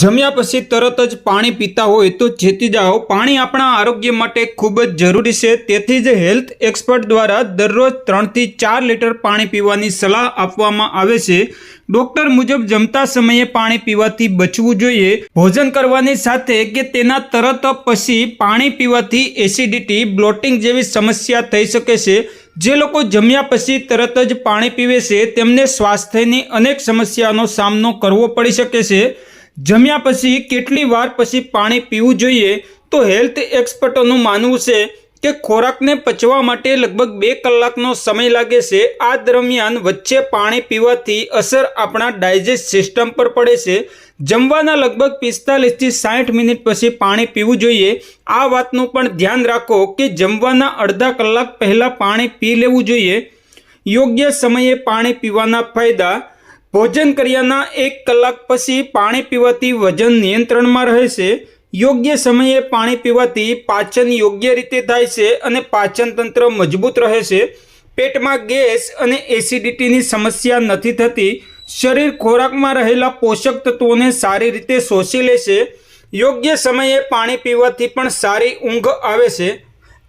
જમ્યા પછી તરત જ પાણી પીતા હોય તો ચેતી જાઓ. પાણી આપણા આરોગ્ય માટે ખૂબ જ જરૂરી છે. તેથી જ હેલ્થ એક્સપર્ટ દ્વારા દરરોજ ત્રણથી ચાર લીટર પાણી પીવાની સલાહ આપવામાં આવે છે. ડોક્ટર મુજબ જમતા સમયે પાણી પીવાથી બચવું જોઈએ. ભોજન કરવાની સાથે કે તેના તરત પછી પાણી પીવાથી એસિડિટી, બ્લોટિંગ જેવી સમસ્યા થઈ શકે છે. જે લોકો જમ્યા પછી તરત જ પાણી પીવે છે, તેમને સ્વાસ્થ્યની અનેક સમસ્યાનો સામનો કરવો પડી શકે છે. જમ્યા પછી કેટલી વાર પછી પાણી પીવું જોઈએ તો હેલ્થ એક્સપર્ટોનું માનવું છે કે ખોરાકને પચવા માટે લગભગ બે કલાકનો સમય લાગે છે. આ દરમિયાન વચ્ચે પાણી પીવાથી અસર આપણા ડાયજેસ્ટ સિસ્ટમ પર પડે છે. જમવાના લગભગ પિસ્તાલીસથી સાઠ મિનિટ પછી પાણી પીવું જોઈએ. આ વાતનું પણ ધ્યાન રાખો કે જમવાના અડધા કલાક પહેલાં પાણી પી લેવું જોઈએ. યોગ્ય સમયે પાણી પીવાના ફાયદા ભોજન કર્યાના એક કલાક પછી પાણી પીવાથી વજન નિયંત્રણમાં રહે છે. યોગ્ય સમયે પાણી પીવાથી પાચન યોગ્ય રીતે થાય છે અને પાચન તંત્ર મજબૂત રહે છે. પેટમાં ગેસ અને એસિડિટીની સમસ્યા નથી થતી. શરીર ખોરાકમાં રહેલા પોષક તત્વોને સારી રીતે શોષી લે છે. યોગ્ય સમયે પાણી પીવાથી પણ સારી ઊંઘ આવે છે.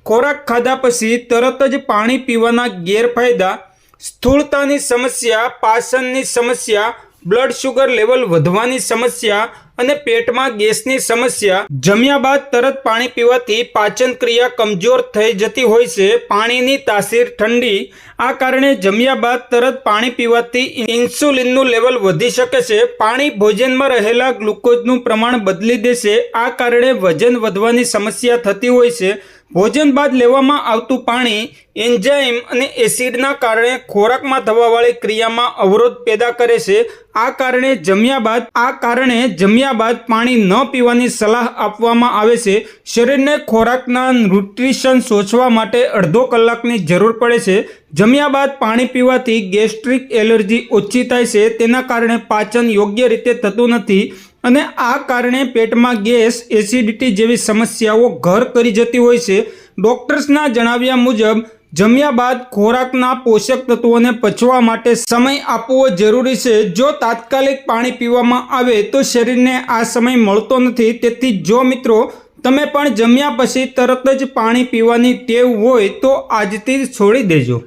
ખોરાક ખાધા પછી તરત જ પાણી પીવાના ગેરફાયદા સ્થૂળતાની સમસ્યા, પાચનની સમસ્યા બ્લડ શુગર લેવલ વધવાની સમસ્યા અને પેટમાં ગેસની સમસ્યા. જમ્યા બાદ તરત પાણી પીવાથી પાચન ક્રિયા કમજોર થઈ જતી હોય છે. પાણીની તાસીર ઠંડી. આ કારણે જમ્યા બાદ તરત પાણી પીવાથી ઇન્સ્યુલિનનું લેવલ વધી શકે છે. પાણી ભોજનમાં રહેલા ગ્લુકોઝનું પ્રમાણ બદલી દેશે. આ કારણે વજન વધવાની સમસ્યા થતી હોય છે. ભોજન બાદ લેવામાં આવતું પાણી, એન્ઝાઇમ અને એસિડના કારણે ખોરાકમાં થવાવાળી ક્રિયામાં અવરોધ પેદા કરે છે. આ કારણે જમ્યા બાદ, આ કારણે જમ્યા બાદ પાણી ન પીવાની સલાહ આપવામાં આવે છે. શરીરને ખોરાકના ન્યુટ્રિશન શોષવા માટે અડધો કલાકની જરૂર પડે છે. જમ્યા બાદ પાણી પીવાથી ગેસ્ટ્રિક એલર્જી ઓછી થાય છે. તેના કારણે પાચન યોગ્ય રીતે થતું નથી. અને આ કારણે પેટમાં ગેસ, એસિડિટી જેવી સમસ્યાઓ ઘર કરી જતી હોય છે. ડોક્ટર્સના જણાવ્યા મુજબ, જમ્યા બાદ ખોરાકના પોષક તત્વોને પચવા માટે સમય આપવો જરૂરી છે. જો તાત્કાલિક પાણી પીવામાં આવે તો શરીરને આ સમય મળતો નથી. તેથી જો મિત્રો, તમે પણ જમ્યા પછી તરત જ પાણી પીવાની ટેવ હોય તો આજથી છોડી દેજો.